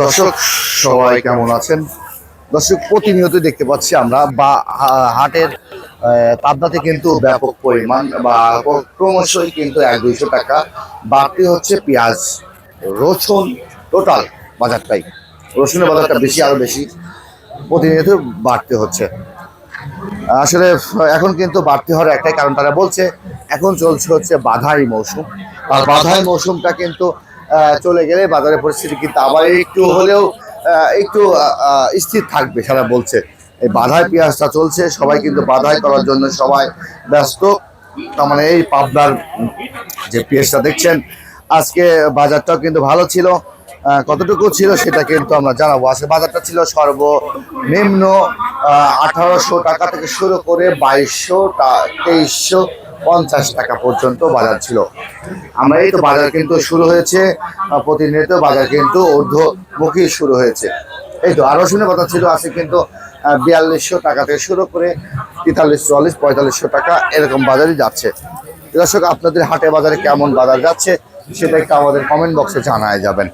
দর্শক, সবাই কেমন আছেন? দর্শক, প্রতিনিয়ত দেখতে পাচ্ছি আমরা, বা হাটের পাবনাতে কিন্তু ব্যাপক পরিমাণ, বা, ক্রমশই কিন্তু এক দুইশো টাকা বাড়তি হচ্ছে পেঁয়াজ, রসুন টোটাল বাজারটাই। রসুনের বাজারটা বেশি, আরও বেশি প্রতিনিয়ত বাড়তে হচ্ছে। আসলে, এখন কিন্তু বাড়তি হওয়ার একটাই কারণ, তারা বলছে, এখন চলছে হচ্ছে বাধাই মৌসুম। আর বাধাই মৌসুমটা কিন্তু চলে গেলে বাজারের পরিস্থিতি কিন্তু আবার একটু হলেও একটু স্থির থাকবে সারা বলছে। এই বাধায় পেঁয়াজটা চলছে, সবাই কিন্তু বাধাই করার জন্য সবাই ব্যস্ত। তার মানে এই পাবনার যে পেঁয়াজটা দেখছেন, আজকে বাজারটাও কিন্তু ভালো ছিল। কতটুকু ছিল সেটা কিন্তু আমরা জানাব। আজকে বাজারটা ছিল সর্বনিম্ন আঠারোশো টাকা থেকে শুরু করে বাইশশো তেইশশো পঞ্চাশ টাকা পর্যন্ত বাজার ছিল। আমরা এই তো বাজার কিন্তু শুরু হয়েছে প্রতিনিয়ত বাজার কিন্তু ঊর্ধ্বমুখী শুরু হয়েছে। এই তো আরও শুনে কথা ছিল আছে কিন্তু বিয়াল্লিশশো টাকা থেকে শুরু করে তেতাল্লিশ, চুয়াল্লিশ, পঁয়তাল্লিশশো টাকা এরকম বাজারই যাচ্ছে। দর্শক, আপনাদের হাটে বাজারে কেমন বাজার যাচ্ছে সেটা একটু আমাদের কমেন্ট বক্সে জানায় যাবেন।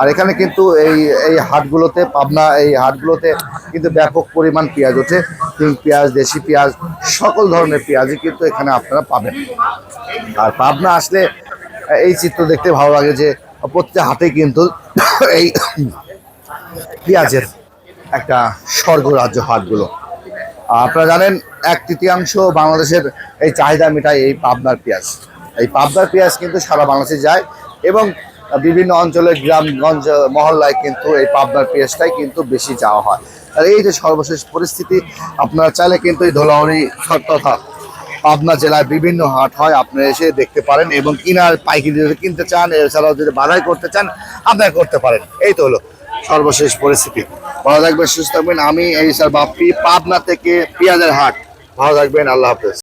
আর এখানে কিন্তু এই এই হাটগুলোতে, পাবনা এই হাটগুলোতে কিন্তু ব্যাপক পরিমাণ পেঁয়াজ ওঠে কিং পেঁয়াজ, দেশি পেঁয়াজ, সকল ধরনের পেঁয়াজই কিন্তু এখানে আপনারা পাবেন। আর পাবনা আসলে এই চিত্র দেখতে ভালো লাগে যে প্রত্যেক হাটে কিন্তু এই পেঁয়াজের একটা স্বর্গরাজ্য হাটগুলো। আপনারা জানেন, এক তৃতীয়াংশ বাংলাদেশের এই চাহিদা মেটায় এই পাবনার পেঁয়াজ। এই পাবনার পেঁয়াজ কিন্তু সারা বাংলাদেশে যায় এবং বিভিন্ন অঞ্চলের গ্রামগঞ্জ মহল্লায় কিন্তু এই পাবনার পেঁয়াজটাই কিন্তু বেশি যাওয়া হয়। আর এই যে সর্বশেষ পরিস্থিতি, আপনারা চাইলে কিন্তু এই ধোলাউড়ি তথা পাবনা জেলায় বিভিন্ন হাট হয়, আপনারা এসে দেখতে পারেন এবং কিনার পাইকারি যদি কিনতে চান, এছাড়াও যদি বাধাই করতে চান, আপনারা করতে পারেন। এই তো হলো সর্বশেষ পরিস্থিতি। ভালো থাকবেন, সুস্থ থাকবেন। আমি এই স্যার বাপ্পি, পাবনা থেকে পেঁয়াজের হাট। ভালো থাকবেন, আল্লাহ হাফেজ।